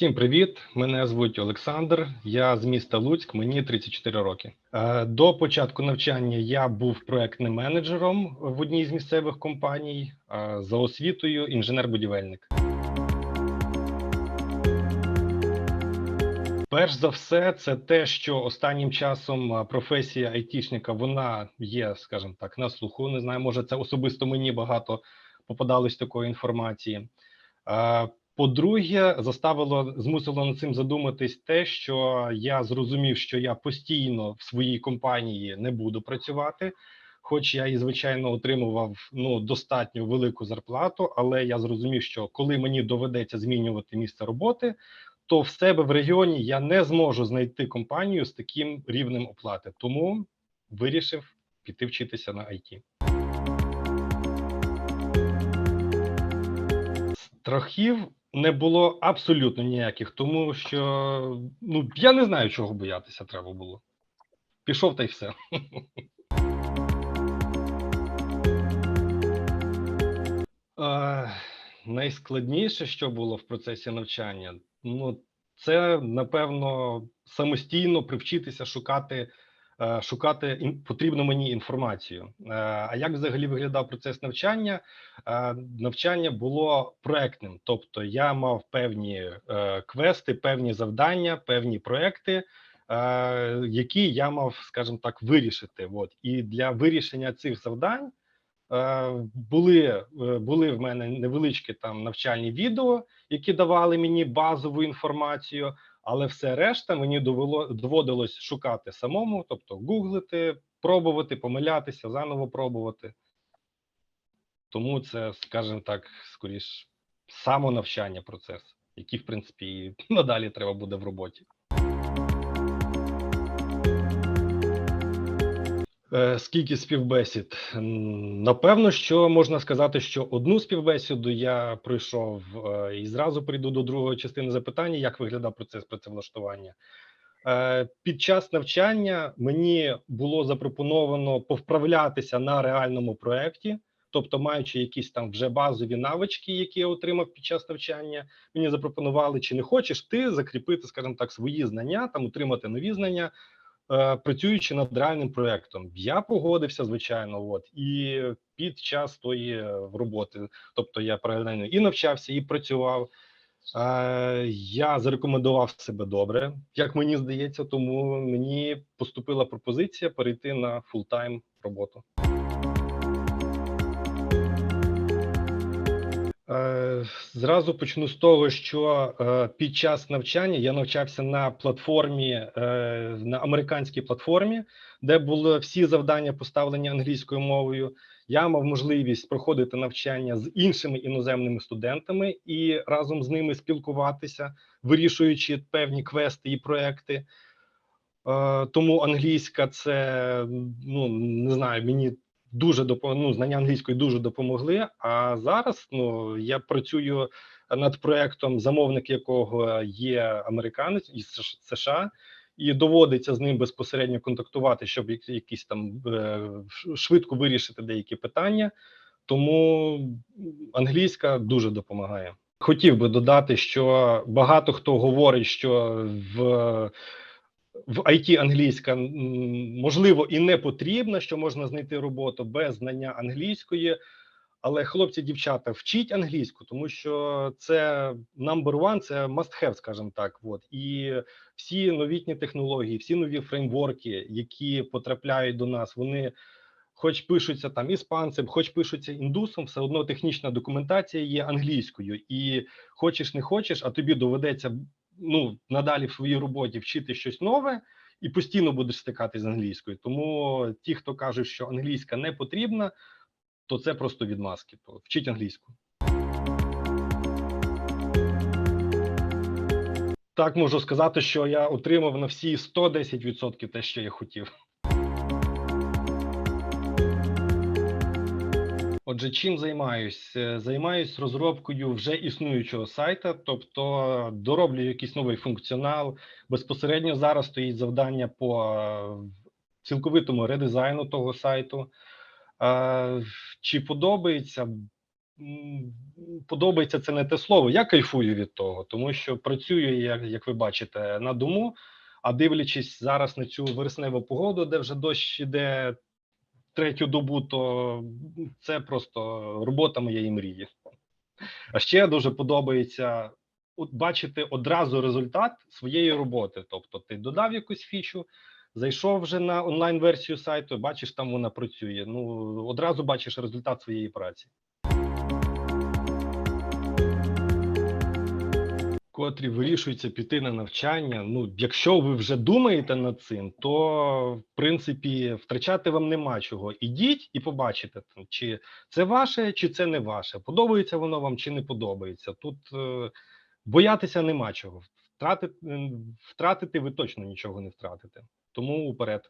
Всім привіт! Мене звуть Олександр. Я з міста Луцьк, мені 34 роки. Е, До початку навчання я був проектним менеджером в одній з місцевих компаній е, за освітою інженер-будівельник. Перш за все, це те, що останнім часом е, професія айтішника вона є, скажімо так, на слуху. Не знаю, може, це особисто мені багато попадалось такої інформації. По-друге, заставило змусило над цим задуматись те, що я зрозумів, що я постійно в своїй компанії не буду працювати. Хоч я і звичайно отримував ну достатньо велику зарплату, але я зрозумів, що коли мені доведеться змінювати місце роботи, то в себе в регіоні я не зможу знайти компанію з таким рівнем оплати. Тому вирішив піти вчитися на IT. Страхів не було абсолютно ніяких, тому що ну я не знаю, чого боятися треба було. Пішов та й все. Е, найскладніше, що було в процесі навчання, ну це напевно самостійно привчитися шукати, шукати ін- потрібну мені інформацію. Е, а як взагалі виглядав процес навчання? Е, навчання було проектним, тобто я мав певні е, квести, певні завдання, певні проекти, е, які я мав, скажімо так, вирішити. От і для вирішення цих завдань. Е, Були, е, були в мене невеличкі там навчальні відео, які давали мені базову інформацію, але все решта мені довело доводилось шукати самому, тобто гуглити, пробувати, помилятися, заново пробувати. Тому це, скажімо так, скоріш самонавчання процес, який, в принципі, і надалі треба буде в роботі. Скільки співбесід? Напевно, що можна сказати, що одну співбесіду я пройшов е, і зразу прийду до другої частини запитання, як виглядав процес працевлаштування. Е, Під час навчання мені було запропоновано повправлятися на реальному проєкті, тобто, маючи якісь там вже базові навички, які я отримав під час навчання, мені запропонували, чи не хочеш ти закріпити, скажімо так, свої знання, там отримати нові знання е, працюючи над реальним проектом. Я погодився, звичайно, от і під час тої е, роботи, тобто я паралельно і навчався, і працював. Е, я зарекомендував себе добре, як мені здається, тому мені поступила пропозиція перейти на фултайм роботу. Зразу почну з того, що е, під час навчання я навчався на платформі, е, на американській платформі, де були всі завдання поставлені англійською мовою. Я мав можливість проходити навчання з іншими іноземними студентами і разом з ними спілкуватися, вирішуючи певні квести і проекти. Е, Тому англійська це ну не знаю, мені дуже ну, знання англійської дуже допомогли. А зараз ну я працюю над проектом, замовник якого є американець із США, і доводиться з ним безпосередньо контактувати, щоб якісь там е, швидко вирішити деякі питання. Тому англійська дуже допомагає. Хотів би додати, що багато хто говорить, що в в IT англійська можливо і не потрібна, що можна знайти роботу без знання англійської. Але хлопці, дівчата, вчіть англійську, тому що це number one, це must have, скажімо так. От і всі новітні технології, всі нові фреймворки, які потрапляють до нас, вони хоч пишуться там іспанцем, хоч пишуться індусом, все одно технічна документація є англійською, і хочеш не хочеш, а тобі доведеться ну надалі в своїй роботі вчити щось нове і постійно будеш стикати з англійською. Тому ті, хто кажуть, що англійська не потрібна, то це просто відмазки. То вчіть англійську. Так можу сказати, що я отримав на всі 110% те, що я хотів. Отже, чим займаюсь? Е, Займаюсь розробкою вже існуючого сайта, тобто дороблю якийсь новий функціонал. Безпосередньо зараз стоїть завдання по е, цілковитому редизайну того сайту. Е, Чи подобається? подобається це не те слово. Я кайфую від того, тому що працюю, як, як ви бачите, на дому. А дивлячись зараз на цю вересневу погоду, де вже дощ іде третю добу, то це просто робота моєї мрії. А ще дуже подобається от бачити одразу результат своєї роботи. Тобто, ти додав якусь фічу, зайшов вже на онлайн-версію сайту, бачиш, там вона працює. Ну одразу бачиш результат своєї праці. Котрі вирішуються піти на навчання. Ну, якщо ви вже думаєте над цим, то в принципі втрачати вам нема чого. Ідіть і побачите, чи це ваше, чи це не ваше. Подобається воно вам чи не подобається. Тут е, боятися нема чого. Втратити, втратити ви точно нічого не втратите. Тому вперед.